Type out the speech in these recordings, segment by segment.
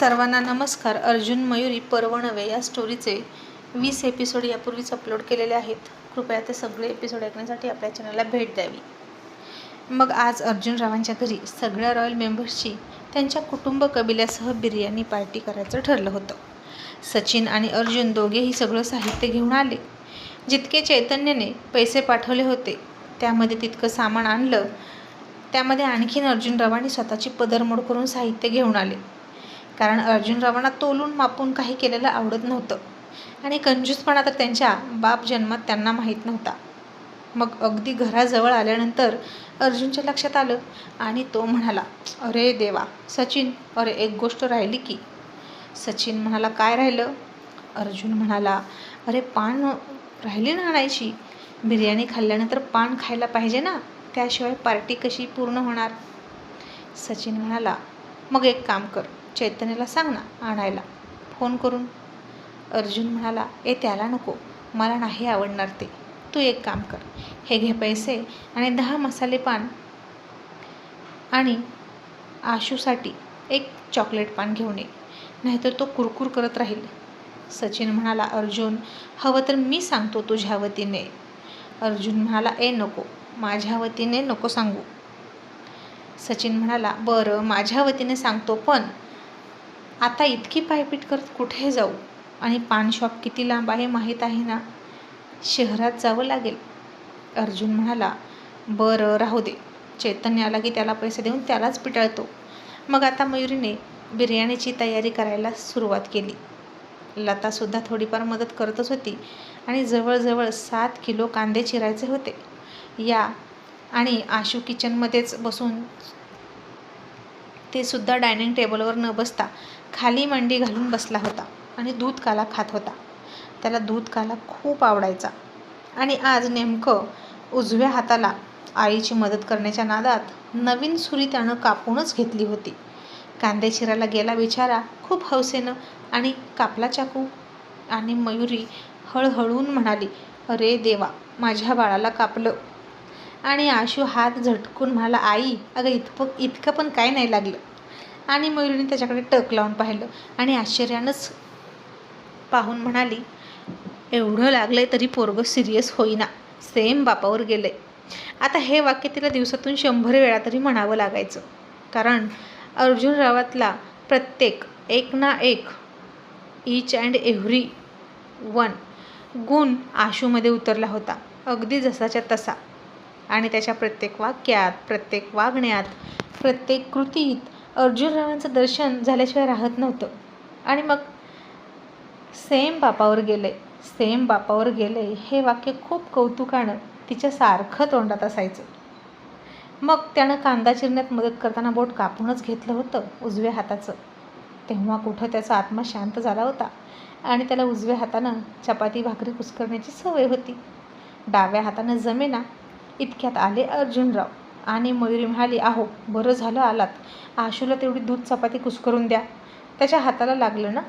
सर्वांना नमस्कार. अर्जुन मयुरी पर्वणवे या स्टोरीचे वीस एपिसोड यापूर्वीच अपलोड केलेले आहेत. कृपया ते सगळे एपिसोड ऐकण्यासाठी आपल्या चॅनलला भेट द्यावी. मग आज अर्जुन रावांच्या घरी सगळ्या रॉयल मेंबर्सची त्यांच्या कुटुंब कबिल्यासह बिर्याणी पार्टी करायचं ठरलं होतं. सचिन आणि अर्जुन दोघेही सगळं साहित्य घेऊन आले. जितके चैतन्याने पैसे पाठवले होते त्यामध्ये तितकं सामान आणलं त्यामध्ये आणखीन अर्जुनरावांनी स्वतःची पदरमोड करून साहित्य घेऊन आले. कारण अर्जुन रावांना तोलून मापून काही केलेलं आवडत नव्हतं. आणि कंजूसपणा तर त्यांच्या बाप जन्मात त्यांना माहीत नव्हता. मग अगदी घराजवळ आल्यानंतर अर्जुनच्या लक्षात आलं आणि तो म्हणाला अरे देवा सचिन अरे एक गोष्ट राहिली की. सचिन म्हणाला काय राहिलं? अर्जुन म्हणाला अरे पान राहिली ना आणायची. बिर्याणी खाल्ल्यानंतर पान खायला पाहिजे ना त्याशिवाय पार्टी कशी पूर्ण होणार? सचिन म्हणाला मग एक काम कर चैतन्याला सांग ना आणायला. फोन करून. अर्जुन म्हणाला ए त्याला नको. मला नाही आवडणार ते. तू एक काम कर. हे घे पैसे आणि दहा मसाले पान आणि आशूसाठी एक चॉकलेट पान घेऊन ये. नाहीतर तो कुरकुर करत राहील. सचिन म्हणाला अर्जुन हवं तर मी सांगतो तुझ्या वतीने. अर्जुन म्हणाला ए नको. माझ्या वतीने नको सांगू. सचिन म्हणाला बरं माझ्या वतीने सांगतो पण आता इतकी पायपीट करत कुठे जाऊ? आणि पान शॉप किती लांब आहे माहीत आहे ना? शहरात जावं लागेल. अर्जुन म्हणाला बरं राहू दे. चैतन्य आला की त्याला पैसे देऊन त्यालाच पिटाळतो. मग आता मयुरीने बिर्याणीची तयारी करायला सुरुवात केली. लतासुद्धा थोडीफार मदत करतच होती आणि जवळजवळ सात किलो कांदे चिरायचे होते. या आणि आशू किचनमध्येच बसून ते सुद्धा डायनिंग टेबलवर न बसता खाली मांडी घालून बसला होता आणि दूध काला खात होता. त्याला दूध काला खूप आवडायचा. आणि आज नेमकं उजव्या हाताला आईची मदत करण्याच्या नादात नवीन सुरी त्यानं कापूनच घेतली होती. कांदे चिरायला गेला बिचारा खूप हौसेनं आणि कापला चाकू आणि मयुरी हळहळून म्हणाली अरे देवा माझ्या बाळाला कापलं आणि आशू हात झटकून म्हणाला आई अगं इतकं इतकं पण काय नाही लागलं. आणि मयुरीने त्याच्याकडे टक लावून पाहिलं आणि आश्चर्यानंच पाहून म्हणाली एवढं लागलंय तरी पोरगं सिरियस होईना. सेम बापावर गेलंय. आता हे वाक्य तिला दिवसातून शंभर वेळा तरी म्हणावं लागायचं. कारण अर्जुन रावातला प्रत्येक एक ना एक ईच अँड एव्हरी वन गुण आशूमध्ये उतरला होता अगदी जसाच्या तसा. आणि त्याच्या प्रत्येक वाक्यात प्रत्येक वागण्यात प्रत्येक कृतीत अर्जुनरावांचं दर्शन झाल्याशिवाय राहत नव्हतं. आणि मग सेम बापावर गेले सेम बापावर गेले हे वाक्य खूप कौतुकानं तिच्या सारखं तोंडात असायचं. मग त्यानं कांदा चिरण्यात मदत करताना बोट कापूनच घेतलं होतं उजव्या हाताचं. तेव्हा कुठं त्याचा आत्मा शांत झाला होता आणि त्याला उजव्या हातानं चपाती भाकरी कुस्करण्याची सवय होती. डाव्या हातानं जमेना इतक्यात आले अर्जुनराव. आणि मयुरी म्हणाली आहो बरं झालं आलात. आशूला तेवढी दूध चपाती कुस्करून द्या. त्याच्या हाताला लागलं ना?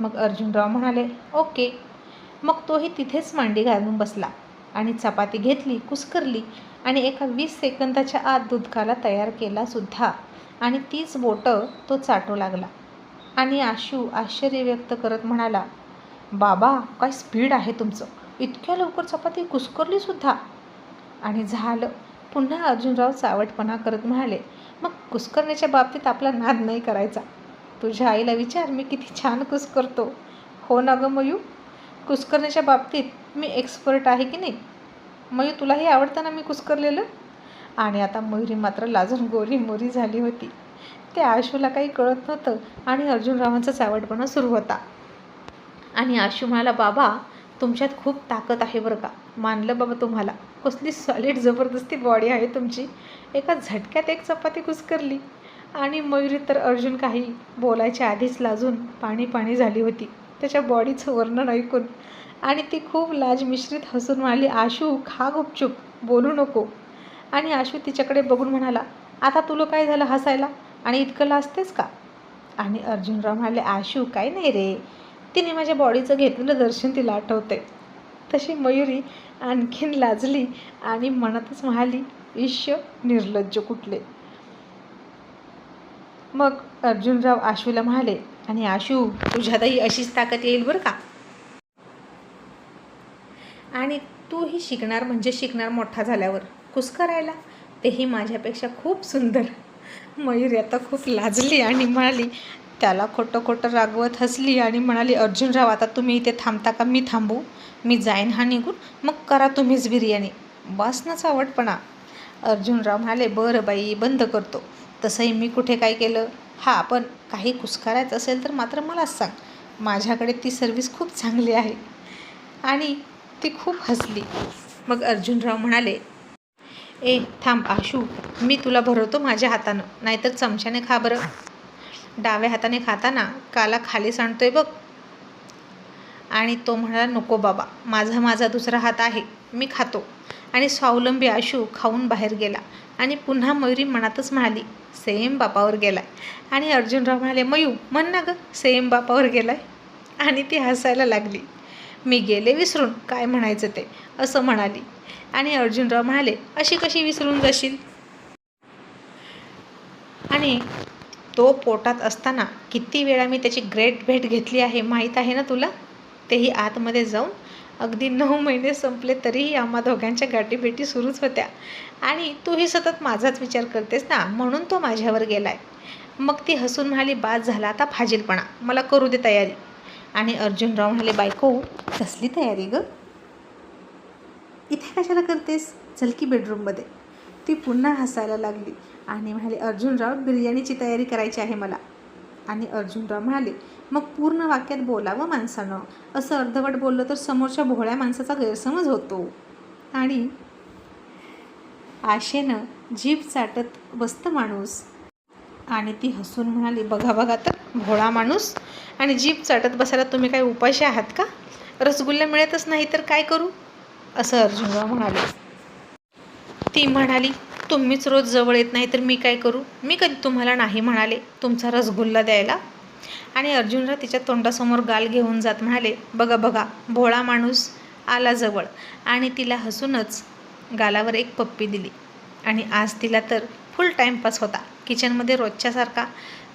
मग अर्जुनराव म्हणाले ओके. मग तोही तिथेच मांडी घालून बसला आणि चपाती घेतली कुस्करली आणि एका वीस सेकंदाच्या आत दूधकाला तयार केला सुद्धा आणि तीच बोटं तो चाटू लागला. आणि आशू आश्चर्य व्यक्त करत म्हणाला बाबा काय स्पीड आहे तुमचं. इतक्या लवकर चपाती कुस्करली सुद्धा. आणि झालं. पुन्हा अर्जुनराव चावटपणा करत म्हणाले मग कुस्करण्याच्या बाबतीत आपला नाद नाही करायचा. तुझ्या आईला विचार मी किती छान कुस्करतो हो ना गं मयू? कुस्करण्याच्या बाबतीत मी एक्सपर्ट आहे की नाही? मयू तुलाही आवडतं ना मी कुस्करलेलं? आणि आता मयुरी मात्र लाजून गोरी मोरी झाली होती. ते आशूला काही कळत नव्हतं आणि अर्जुनरावांचा चावटपणा सुरू होता. आणि आशू म्हणाला बाबा तुमच्यात खूप ताकद आहे बरं का. मानलं बाबा तुम्हाला. कसली सॉलिड जबरदस्ती बॉडी आहे तुमची. एका झटक्यात एक चपाती कुस्करली. आणि मयुरी तर अर्जुन काही बोलायच्या आधीच लाजून पाणी पाणी झाली होती. त्याच्या बॉडीचं वर्णन ऐकून. आणि ती खूप लाज मिश्रित हसून म्हणाली आशू खा गुपचूप बोलू नको. आणि आशू तिच्याकडे बघून म्हणाला आता तुला काय झालं हसायला? आणि इतकं लाजतेस का? आणि अर्जुनराव म्हणाले आशू काय नाही रे. तिने माझ्या बॉडीचं घेतलेलं दर्शन तिला आठवते तशी मयुरी आणखीन लाजली आणि मनातच म्हणाली ईश्य निर्लज्ज कुठले? मग अर्जुनराव आशूला म्हणाले आणि आशू तुझ्यातही अशीच ताकद येईल बरं का? आणि तूही शिकणार म्हणजे शिकणार मोठा झाल्यावर कुस करायला तेही माझ्यापेक्षा खूप सुंदर. मयुरी आता खूप लाजली आणि म्हणाली त्याला खोटं खोटं रागवत हसली आणि म्हणाली अर्जुनराव आता तुम्ही इथे थांबता का? मी थांबू. मी जाईन हा निघून. मग करा तुम्हीच बिर्याणी. बस ना चावटपणा अर्जुनराव म्हणाले बरं बाई बंद करतो. तसंही मी कुठे काय केलं? हा पण काही कुस्कारायचं असेल तर मात्र मलाच सांग. माझ्याकडे ती सर्विस खूप चांगली आहे. आणि ती खूप हसली. मग अर्जुनराव म्हणाले ए थांब आशू. मी तुला भरवतो माझ्या हातानं. नाहीतर चमच्याने खा बरं. डाव्या हाताने खाताना काला खाली सांडतोय बघ. आणि तो म्हणाला नको बाबा माझा माझा दुसरा हात आहे मी खातो. आणि स्वावलंबी आशू खाऊन बाहेर गेला आणि पुन्हा मयुरी मनातच म्हणाली सेम बापावर गेलाय. आणि अर्जुनराव म्हणाले मयू म्हण ना गं सेम बापावर गेलाय. आणि ती हसायला लागली. मी गेले विसरून काय म्हणायचं ते असं म्हणाली. आणि अर्जुनराव म्हणाले अशी कशी विसरून जाशील? आणि तो पोटात असताना किती वेळा मी त्याची ग्रेट भेट घेतली आहे माहीत आहे ना तुला? तेही आतमध्ये जाऊन अगदी नऊ महिने संपले तरीही आम्हा दोघांच्या गाठीभेटी सुरूच होत्या. आणि तूही सतत माझाच विचार करतेस ना? म्हणून तो माझ्यावर गेलाय. मग ती हसून म्हणाली बाद झाला आता फाजीलपणा. मला करू दे तयारी. आणि अर्जुनराव म्हणाले बायको कसली तयारी गं? इथे कशाला करतेस? चल की बेडरूममध्ये ती पुन्हा हसायला लागली. आणि म्हणाले अर्जुनराव बिर्याणीची तयारी करायची आहे मला. आणि अर्जुनराव म्हणाले मग पूर्ण वाक्यात बोलावं माणसानं. असं अर्धवट बोललं तर समोरच्या भोळ्या माणसाचा गैरसमज होतो. आणि आशेनं जीभ चाटत बसतं माणूस आणि ती हसून म्हणाली बघा बघा तर भोळा माणूस आणि जीभ चाटत बसायला तुम्ही काय उपाशी आहात का? रसगुल्ला मिळतच नाही तर काय करू? असं अर्जुनराव म्हणाले. ती म्हणाली तुम्हीच रोज जवळ येत नाही तर मी काय करू? मी कधी तुम्हाला नाही म्हणाले तुमचा रसगुल्ला द्यायला? आणि अर्जुनला तिच्या तोंडासमोर गाल घेऊन जात म्हणाले बघा बघा भोळा माणूस आला जवळ. आणि तिला हसूनच गालावर एक पप्पी दिली. आणि आज तिला तर फुल टाईमपास होता. किचनमध्ये रोजच्यासारखा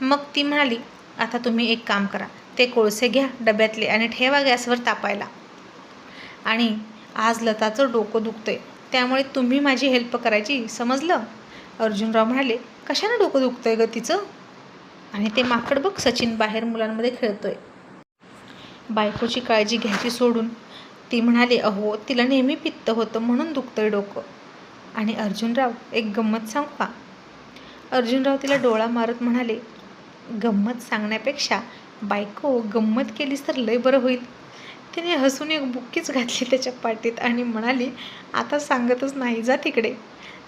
मग ती म्हणाली आता तुम्ही एक काम करा. ते कोळसे घ्या डब्यातले आणि ठेवा गॅसवर तापायला. आणि आज लताचं डोकं दुखतंय. त्यामुळे तुम्ही माझी हेल्प करायची. समजलं? अर्जुनराव म्हणाले कशानं डोकं दुखतंय ग तिचं? आणि ते माकड बघ सचिन बाहेर मुलांमध्ये खेळतोय. बायकोची काळजी घ्यायची सोडून ती म्हणाली अहो तिला नेहमी पित्त होतं म्हणून दुखतंय डोकं. आणि अर्जुनराव एक गंमत सांगू का? अर्जुनराव तिला डोळा मारत म्हणाले गंमत सांगण्यापेक्षा बायको गंमत केलीस तर लय बरं होईल. तिने हसून एक बुक्कीच घातली त्याच्या पाठीत आणि म्हणाली आता सांगतच नाही जा तिकडे.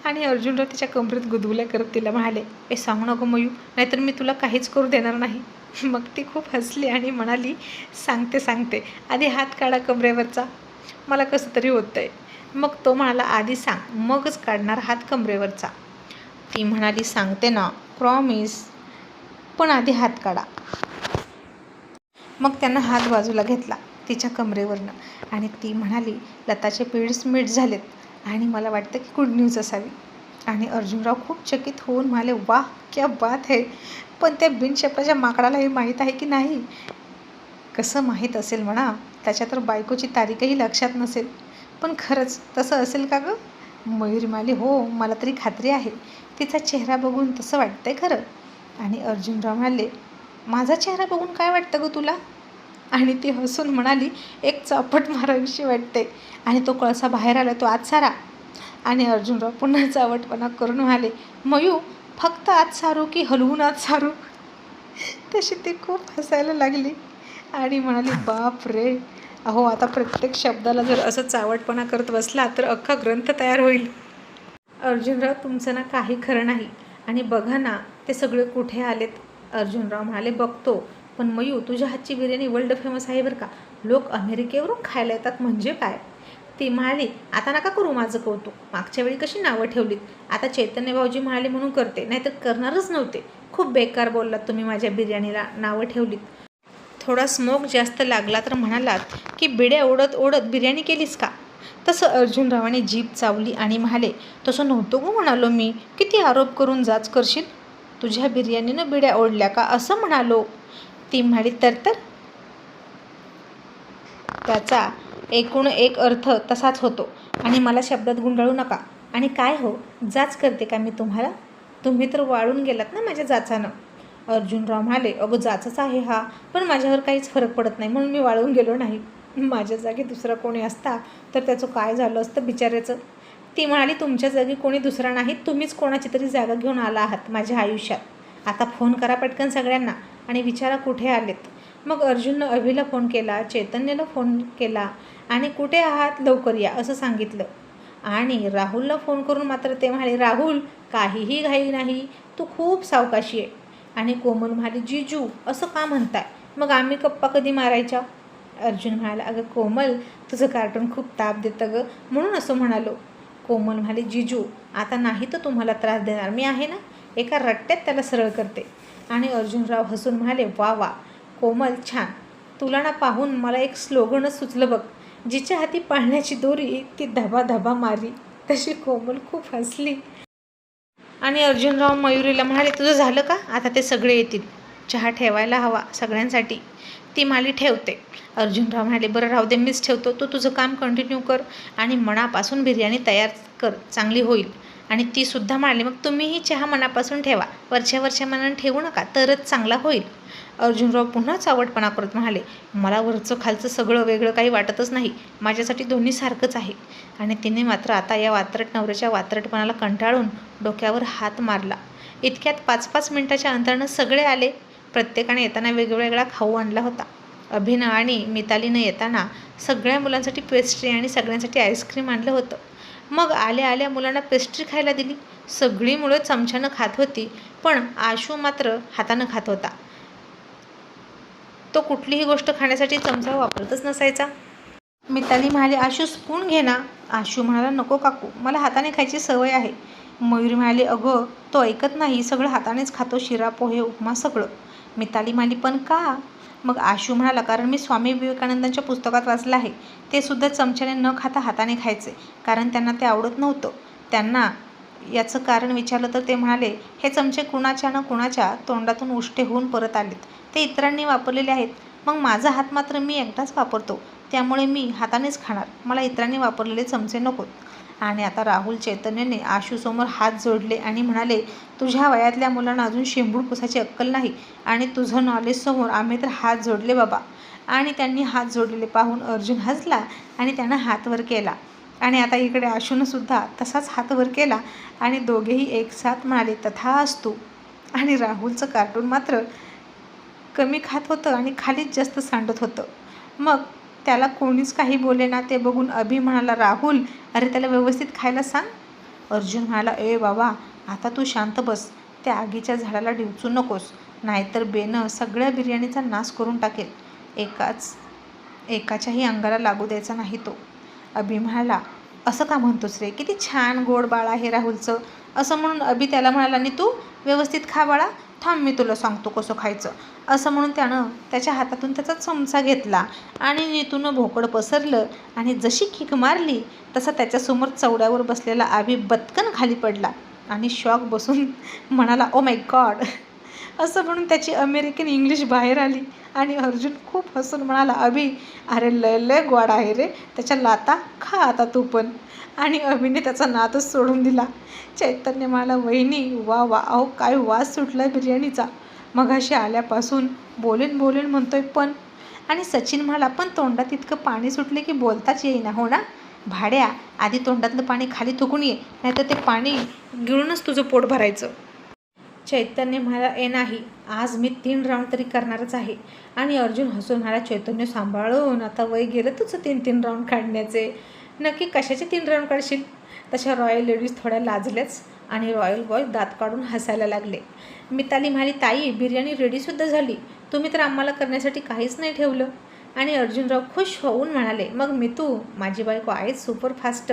आणि अर्जुनराव तिच्या कमरेत गुदगुल्या करत तिला म्हणाले ए सांगू नको मयू नाहीतर मी तुला काहीच करू देणार नाही. मग ती खूप हसली आणि म्हणाली सांगते सांगते आधी हात काढा कमरेवरचा मला कसं तरी होतं आहे मग तो म्हणाला आधी सांग मगच काढणार हात कमरेवरचा. ती म्हणाली सांगते ना प्रॉमिस पण आधी हात काढा. मग त्यानं हात बाजूला घेतला. तिच्या कमरेवरनं. आणि ती म्हणाली लताचे पिरियड्स मिट झालेत. आणि मला वाटतं की गुड न्यूज असावी. आणि अर्जुनराव खूप चकित होऊन म्हणाले वा क्या बात आहे पण त्या बिनशेपाच्या माकडाला हे माहीत आहे की नाही? कसं माहीत असेल म्हणा त्याच्या तर बायकोची तारीखही लक्षात नसेल. पण खरंच तसं असेल का गं? मयूर माली हो मला तरी खात्री आहे. तिचा चेहरा बघून तसं वाटतंय खरं. आणि अर्जुनराव म्हणाले माझा चेहरा बघून काय वाटतं गं तुला? आणि ती हसून म्हणाली एक चापट मारावीशी वाटते. आणि तो कळसा बाहेर आला तो आत सारा. आणि अर्जुनराव पुन्हा चावटपणा करून म्हणाले मयू फक्त आत सारू की हलवून आत सारू? तशी ती खूप हसायला लागली आणि म्हणाली बाप रे अहो आता प्रत्येक शब्दाला जर असं चावटपणा करत बसला तर अख्खा ग्रंथ तयार होईल. अर्जुनराव तुमचं ना काही खरं नाही आणि बघा ना ते सगळे कुठे आलेत? अर्जुनराव म्हणाले बघतो. पण मयू तुझ्या हातची बिर्याणी वर्ल्ड फेमस आहे बरं का? लोक अमेरिकेवरून खायला येतात म्हणजे काय? ती म्हणाली आता नका करू माझं कौतुक. मागच्या वेळी कशी नावं ठेवलीत? आता चैतन्य भाऊजी म्हणाले म्हणून करते नाहीतर करणारच नव्हते. खूप बेकार बोललात तुम्ही माझ्या बिर्याणीला नावं ठेवलीत. थोडा स्मोक जास्त लागला तर म्हणालात की बिड्या ओढत ओढत बिर्याणी केलीस का? तसं अर्जुनरावाने जीप चावली आणि म्हणाले तसं नव्हतं गो म्हणालो मी. किती आरोप करून जाच करशील? तुझ्या बिर्याणीनं बिड्या ओढल्या का? असं म्हणालो. ती म्हणाली तर तर? त्याचा एकूण एक अर्थ तसाच होतो. आणि मला शब्दात गुंडाळू नका. आणि काय हो? जाच करते का मी तुम्हाला? तुम्ही तर वाळून गेलात ना माझ्या जाचानं. अर्जुनराव म्हणाले अगं जाचच आहे हा. पण माझ्यावर काहीच फरक पडत नाही. म्हणून मी वाळून गेलो नाही. माझ्या जागी दुसरा कोणी असता तर त्याचं काय झालं असतं बिचाऱ्याचं? ती म्हणाली तुमच्या जागी कोणी दुसरा नाही. तुम्हीच कोणाची तरी जागा घेऊन आला आहात माझ्या आयुष्यात. आता फोन करा पटकन सगळ्यांना. आणि विचारा कुठे आलेत. मग अर्जुननं अभिला फोन केला चैतन्यला फोन केला आणि कुठे आहात? लवकर या असं सांगितलं. आणि राहुलला फोन करून मात्र ते म्हणाले राहुल काहीही घाई नाही. तू खूप सावकाशी आहे. आणि कोमल म्हणाली जिजू असं का म्हणताय? मग आम्ही गप्पा कधी मारायच्या? अर्जुन म्हणाला अगं कोमल तुझं कार्टून खूप ताप देतं गं. म्हणून असं म्हणालो. कोमल म्हणाली जिजू आता नाही तर तुम्हाला त्रास देणार. मी आहे ना? एका रट्ट्यात त्याला सरळ करते. आणि अर्जुनराव हसून म्हणाले वा वा कोमल छान. तुला ना पाहून मला एक स्लोगनच सुचलं बघ. जिच्या हाती पाळण्याची दोरी ती धबा धबा मारी तशी कोमल खूप हसली. आणि अर्जुनराव मयुरीला म्हणाले तुझं झालं का? आता ते सगळे येतील. चहा ठेवायला हवा सगळ्यांसाठी. ती माली ठेवते. अर्जुनराव म्हणाले बरं राहू दे मीच ठेवतो. तू तुझं काम कंटिन्यू कर आणि मनापासून बिर्याणी तयार कर. चांगली होईल. आणि ती सुद्धा मग तुम्हीही चहा मनापासून ठेवा. वरच्या वरच्या मनानं ठेवू नका तरच चांगला होईल. अर्जुनराव पुन्हा चावटपणा करत म्हणाले मला वरचं खालचं सगळं वेगळं काही वाटतच नाही. माझ्यासाठी दोन्ही सारखंच आहे. आणि तिने मात्र आता या वात्रट नवऱ्याच्या वात्रटपणाला कंटाळून डोक्यावर हात मारला. इतक्यात पाच पाच मिनिटाच्या अंतरानं सगळे आले. प्रत्येकाने येताना वेगवेगळा खाऊ आणला होता. अभिनव आणि मितालीनं येताना सगळ्या मुलांसाठी पेस्ट्री आणि सगळ्यांसाठी आईस्क्रीम आणलं होतं. मग आल्या आल्या मुलांना पेस्ट्री खायला दिली. सगळी मुलं चमच्यानं खात होती पण आशू मात्र हातानं खात होता. तो कुठलीही गोष्ट खाण्यासाठी चमचा वापरतच नसायचा. मिताली म्हणाली आशू स्पून घे ना. आशू म्हणाला नको काकू मला हाताने खायची सवय आहे. मयुरी म्हणाली अगं तो ऐकत नाही सगळं हातानेच खातो शिरा पोहे उपमा सगळं. मिताली म्हणाली पण का? मग आशू म्हणाला कारण मी स्वामी विवेकानंदांच्या पुस्तकात वाचलं आहे. ते सुद्धा चमच्याने न खाता हाताने खायचे कारण त्यांना ते आवडत नव्हतं. त्यांना याचं कारण विचारलं तर ते म्हणाले हे चमचे कुणाच्या ना कुणाच्या तोंडातून उष्टे होऊन परत आलेत. ते इतरांनी वापरलेले आहेत. मग माझा हात मात्र मी एकटाच वापरतो. त्यामुळे मी हातानेच खाणार. मला इतरांनी वापरलेले चमचे नकोत. आणि आता राहुल चैतन्यने आशूसमोर हात जोडले आणि म्हणाले तुझ्या वयातल्या मुलांना अजून शेंबूड पुसायची अक्कल नाही आणि तुझं नॉलेजसमोर आम्ही तर हात जोडले बाबा. आणि त्यांनी हात जोडलेले पाहून अर्जुन हसला आणि त्यानं हात वर केला. आणि आता इकडे आशूनंसुद्धा तसाच हात वर केला आणि दोघेही एकसाथ म्हणाले तथा असतो. आणि राहुलचं कार्टून मात्र कमी खात होतं आणि खालीच जास्त सांडत होतं. मग त्याला कोणीच काही बोले ना ते बघून अभि म्हणाला राहुल अरे त्याला व्यवस्थित खायला सांग. अर्जुन म्हणाला ए बाबा आता तू शांत बस त्या आगीच्या झाडाला डिवचू नकोस नाहीतर बेनं सगळ्या बिर्याणीचा नाश करून टाकेल. एकाच एकाच्याही अंगाला लागू द्यायचा नाही तो. अभि म्हणाला असं का म्हणतोस रे? किती छान गोड बाळ आहे राहुलचं. असं म्हणून अभि त्याला म्हणाला आणि तू व्यवस्थित खा बाळा. थांब मी तुला सांगतो कसं खायचं. असं म्हणून त्यानं त्याच्या हातातून त्याचा चमचा घेतला आणि नीतूनं भोकड पसरलं आणि जशी किक मारली तसा त्याच्यासमोर चवड्यावर बसलेला आभी बत्कन खाली पडला आणि शॉक बसून म्हणाला ओ माय गॉड असं म्हणून त्याची अमेरिकन इंग्लिश बाहेर आली. आणि अर्जुन खूप हसून म्हणाला अभि अरे लय लय गोड आहे रे त्याच्या लाता खा आता तू पण. आणि अभिने त्याचा नातच सोडून दिला. चैतन्य म्हणाला वहिनी वा वा अहो काय वास सुटला बिर्याणीचा. मघाशी आल्यापासून बोलेन बोलेन म्हणतोय पण. आणि सचिन म्हणाला पण तोंडात इतकं पाणी सुटले की बोलताच येईना हो ना? भाड्या आधी तोंडातलं पाणी खाली थुकून ये नाहीतर ते पाणी गिळूनच तुझं पोट भरायचं. चैतन्य म्हणाला ए नाही. आज मी तीन राऊंड तरी करणारच आहे. आणि अर्जुन हसून म्हणाला चैतन्य सांभाळून आता वय गेलं तुझं तीन तीन राऊंड काढण्याचे. नक्की कशाचे तीन राऊंड काढशील? तशा रॉयल लेडीज थोड्या लाजल्याच आणि रॉयल बॉय दात काढून हसायला लागले. मिताली म्हणाली ताई बिर्याणी रेडीसुद्धा झाली. तुम्ही तर आम्हाला करण्यासाठी काहीच नाही ठेवलं. आणि अर्जुनराव खुश होऊन म्हणाले मग मी तू माझी बायको आहेच सुपर फास्ट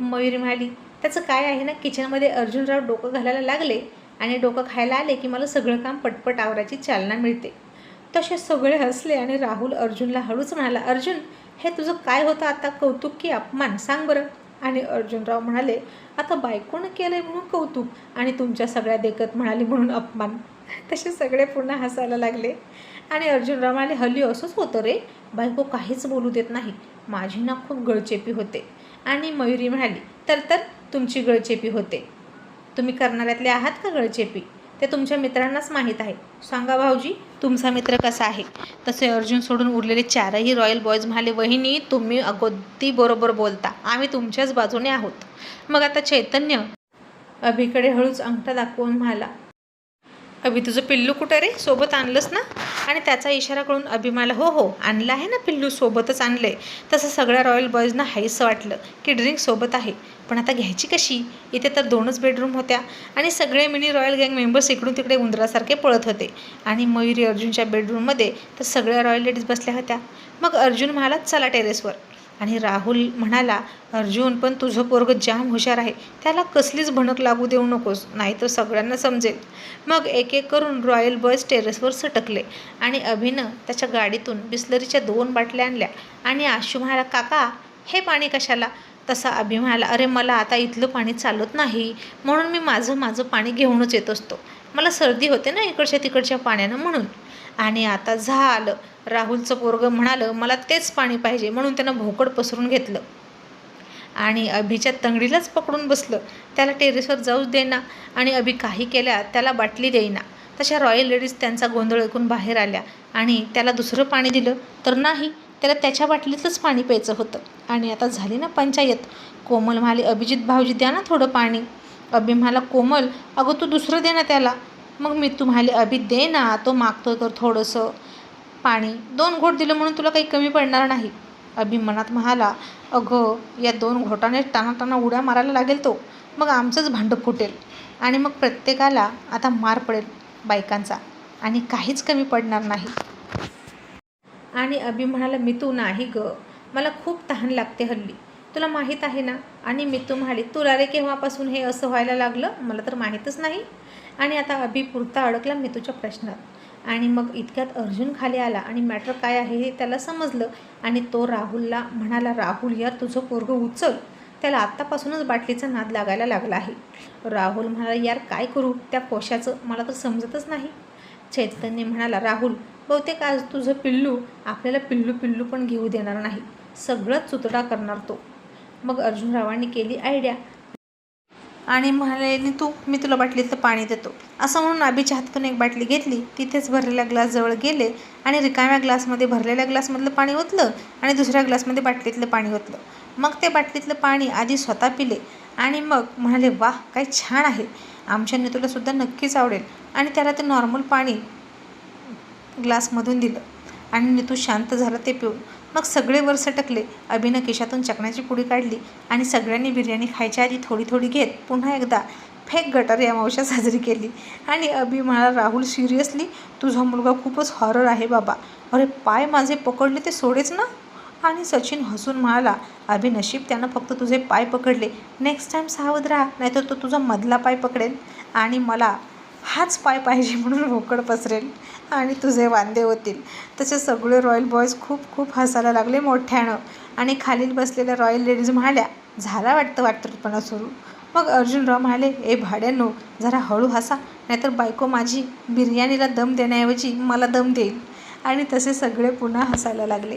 मयुरी म्हणाली त्याचं काय आहे ना किचनमध्ये अर्जुनराव डोकं घालायला लागले. आणि डोकं खायला आले की मला सगळं काम पटपट आवराची चालना मिळते. तसे सगळे हसले आणि राहुल अर्जुनला हळूच म्हणाला अर्जुन हे तुझं काय होतं आता? कौतुक की अपमान? सांग बरं. आणि अर्जुनराव म्हणाले आता बायकोनं केलंय म्हणून कौतुक आणि तुमच्या सगळ्या देखत म्हणाली म्हणून अपमान. तसे सगळे पुन्हा हसायला लागले. आणि अर्जुनराव म्हणाले हल्ली असंच होतं रे. बायको काहीच बोलू देत नाही. माझी ना खूप गळचेपी होते. आणि मयुरी म्हणाली तर तर तुमची गळचेपी होते. तुम्ही करणाऱ्यातले आहात का गळचेपी? ते तुमच्या मित्रांनाच माहीत आहे. सांगा भाऊजी तुमचा मित्र कसा आहे? तसे अर्जुन सोडून उरलेले चारही रॉयल बॉयज म्हणाले वहिनी तुम्ही अगोदी बरोबर बोलता. आम्ही तुमच्याच बाजूने आहोत. मग आता चैतन्य अभिकडे हळूच अंगठा दाखवून म्हणाला अभि तुझं पिल्लू कुठं रे? सोबत आणलंस ना? आणि त्याचा इशारा करून अभि हो हो आणलं आहे ना पिल्लू सोबतच आणलं आहे तसं सगळ्या रॉयल बॉयजना हायसं वाटलं की ड्रिंक सोबत आहे. पण आता घ्यायची कशी? इथे तर दोनच बेडरूम होत्या आणि सगळे मिनी रॉयल गँग मेंबर्स इकडून तिकडे उंदरासारखे पळत होते. आणि मयुरी अर्जुनच्या बेडरूममध्ये तर सगळ्या रॉयल लेडीज बसल्या होत्या. मग अर्जुन म्हणाला चला टेरेसवर आणि राहुल म्हणाला अर्जुन पण तुझं पोरग जाम हुशार आहे. त्याला कसलीच भणक लागू देऊ नकोस नाही तर सगळ्यांना समजेल. मग एक एक करून रॉयल बॉयज टेरेसवर सटकले आणि अभिनं त्याच्या गाडीतून बिस्लरीच्या दोन बाटल्या आणल्या. आणि आशू म्हणाला काका हे पाणी कशाला? तसा अभि म्हणाला अरे मला आता इथलं पाणी चालत नाही. म्हणून मी माझं माझं पाणी घेऊनच येत असतो. मला सर्दी होते ना इकडच्या तिकडच्या पाण्यानं म्हणून. आणि आता झालं. राहुलचं पोरगं म्हणालं मला तेच पाणी पाहिजे. म्हणून त्यानं भोकड पसरून घेतलं. आणि अभिच्या तंगडीलाच पकडून बसलं. त्याला टेरेसवर जाऊच देईना. आणि अभि काही केल्या त्याला बाटली देईना. तशा रॉयल लेडीज त्यांचा गोंधळ ऐकून बाहेर आल्या. आणि त्याला दुसरं पाणी दिलं. तर नाही. त्याला त्याच्या बाटलीतलंच पाणी प्यायचं होतं. आणि आता झाली ना पंचायत. कोमल म्हणाली अभिजित भाऊजी द्या ना थोडं पाणी. अभि म्हणाला कोमल अगं तू दुसरं दे ना त्याला. मग मी तू म्हणाले अभि दे ना तो मागतो तर थोडंसं पाणी. दोन घोट दिलं म्हणून तुला काही कमी पडणार नाही. अभि मनात म्हणाला अगं या दोन घोटाने टाना उड्या मारायला लागेल तो. मग आमचंच भांडं फुटेल. आणि मग प्रत्येकाला आता मार पडेल बायकांचा. आणि काहीच कमी पडणार नाही. आणि अभि म्हणाला मितू नाही ग. मला खूप तहान लागते हल्ली. तुला माहीत आहे ना? आणि मितू म्हणाली तुला रे केव्हापासून हे असं व्हायला लागलं? मला तर माहीतच नाही. आणि आता अभि पुरता अडकला मितूच्या प्रश्नात. आणि मग इतक्यात अर्जुन खाली आला आणि मॅटर काय आहे हे त्याला समजलं. आणि तो राहुलला म्हणाला राहुल यार तुझं पोरगं उचल. त्याला आत्तापासूनच बाटलीचा नाद लागायला लागला आहे. राहुल म्हणाला यार काय करू? त्या कोशाचं मला तर समजतच नाही. चैतन्य म्हणाला राहुल बहुतेक आज तुझं पिल्लू आपल्याला पिल्लू पिल्लू पण घेऊ देणार नाही. सगळंच चुतडा करणार तो. मग अर्जुनरावांनी केली आयडिया आणि म्हणाले तू मी तुला बाटलीतलं पाणी देतो. असं म्हणून आबीच्या हातून एक बाटली घेतली. तिथेच भरलेल्या ग्लासजवळ गेले आणि रिकाम्या ग्लासमध्ये भरलेल्या ग्लासमधलं पाणी ओतलं आणि दुसऱ्या ग्लासमध्ये बाटलीतलं पाणी ओतलं. मग ते बाटलीतलं पाणी आधी स्वतः पिले आणि मग म्हणाले वाह काय छान आहे. आमच्या नेतूलासुद्धा नक्कीच आवडेल. आणि त्याला ते नॉर्मल पाणी ग्लासमधून दिलं. आणि नितू शांत झाला ते पिऊन. मग सगळे वर सटकले. अभिनं केशातून चकण्याची पुडी काढली आणि सगळ्यांनी बिर्याणी खायच्या आधी थोडी थोडी घेत पुन्हा एकदा फेक गटर या मावशा साजरी केली. आणि अभि म्हणाला राहुल सिरियसली तुझा मुलगा खूपच हॉरर आहे बाबा. अरे पाय माझे पकडले ते सोडेच ना. आणि सचिन हसून म्हणाला अभि नशीब त्यानं फक्त तुझे पाय पकडले. नेक्स्ट टाईम सावध राहा नाहीतर तो तुझा मधला पाय पकडेल आणि मला हाच पाय पाहिजे म्हणून भोकड पसरेल. आणि तुझे वांदे होतील. तसे सगळे रॉयल बॉयज खूप खूप हसायला लागले मोठ्यानं. आणि खालील बसलेल्या रॉयल लेडीज म्हणाल्या झाला वाटतं वाटतपणा सुरू. मग अर्जुनराव म्हणाले ए भाड्यानो जरा हळू हसा नाहीतर बायको माझी बिर्याणीला दम देण्याऐवजी मला दम देईल. आणि तसे सगळे पुन्हा हसायला लागले.